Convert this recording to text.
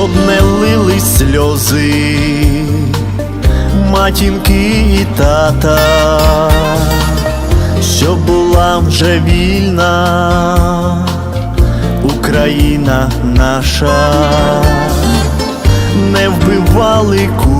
Щоб не лили сльози. Матінки і тата, щоб була вже вільна. Україна наша, не вбивали кулі